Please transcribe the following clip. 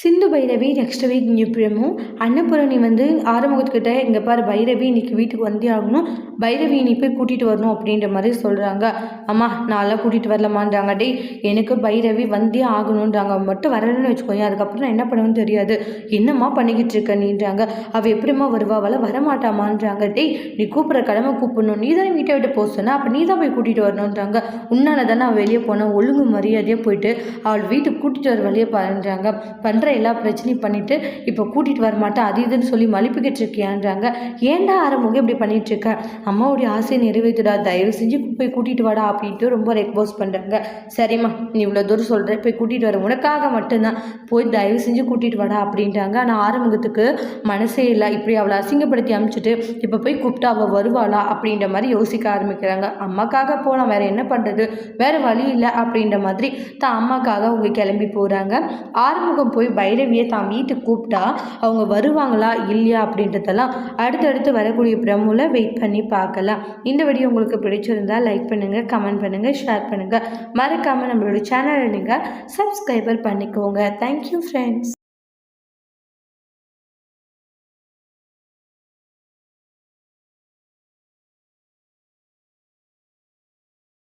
சிந்து Bhairavi next week நிப்பிடமும் அன்னபூரணி வந்து ஆறுமுகத்துக்கிட்ட இங்கே பாரு பைரவி இன்னைக்கு வீட்டுக்கு வந்தே ஆகணும். பைரவி நீ போய் கூட்டிகிட்டு வரணும் அப்படின்ற மாதிரி சொல்கிறாங்க அம்மா நான்லாம் கூட்டிகிட்டு வரலமான்றாங்க டேய் எனக்கு பைரவி வந்தே ஆகணுன்றாங்க. மட்டும் வரலன்னு வச்சுக்கோங்க அதுக்கப்புறம் நான் என்ன பண்ணுவேன்னு தெரியாது. என்னம்மா பண்ணிக்கிட்டு இருக்க நீன்றாங்க. அவள் எப்படிம்மா வருவா? வரமாட்டாமான்றாங்க. டேய் நீ கூப்பிட்ற கடமை கூப்பிடணும். நீ தானே வீட்டை விட்டு போக சொன்னால் அப்போ நீ தான் போய் கூட்டிகிட்டு வரணுன்றாங்க. உன்னால தானே அவள் வெளியே போனேன் ஒழுங்கு மரியாதையாக போயிட்டு அவள் வீட்டுக்கு கூட்டிகிட்டு வர வழியே பண்ணுறாங்க பண்ணுற எல்லா பிரச்சனையும் பண்ணிவிட்டு இப்போ கூட்டிகிட்டு வர மாட்டேன் அது இதுன்னு சொல்லி மலிப்பிக்கிட்டு இருக்கியான்றாங்க ஏன்டா ஆரம்பம் இப்படி பண்ணிகிட்டு அம்மாவுடைய ஆசையை நிறைவேற்றுடா தயவு செஞ்சு போய் கூட்டிகிட்டு வாடா அப்படின்ட்டு ரொம்ப ரெக்வஸ்ட் பண்ணுறாங்க சரிம்மா நீ இவ்வளோ தூரம் சொல்கிற போய் கூட்டிகிட்டு வர உனக்காக மட்டும்தான். போய் தயவு செஞ்சு கூட்டிகிட்டு வாடா அப்படின்ட்டாங்க ஆனால் ஆரம்பத்துக்கு மனசே இல்லை. இப்படி அவளை அசிங்கப்படுத்தி அனுப்பிச்சிட்டு இப்போ போய் கூப்பிட்டு அவள் வருவாளா அப்படின்ற மாதிரி யோசிக்க ஆரம்பிக்கிறாங்க. அம்மாக்காக போகலாம் வேறு என்ன பண்ணுறது வேறு வழி இல்லை அப்படின்ற மாதிரி தான் அம்மாக்காக அவங்க கிளம்பி போகிறாங்க ஆறுமுகம் போய் பைரவியை தான் வீட்டுக்கு கூப்பிட்டா அவங்க வருவாங்களா இல்லையா அப்படின்றதெல்லாம் அடுத்தடுத்து வரக்கூடிய பிரமுல வெயிட் பண்ணி பார்க்கலாம். இந்த வீடியோ உங்களுக்கு பிடிச்சிருந்தா லைக் பண்ணுங்கள் கமெண்ட் பண்ணுங்கள் ஷேர் பண்ணுங்கள் மறக்காமல் நம்மளோட சேனலை நீங்கள் சப்ஸ்கிரைபர் பண்ணிக்கோங்க. Thank you friends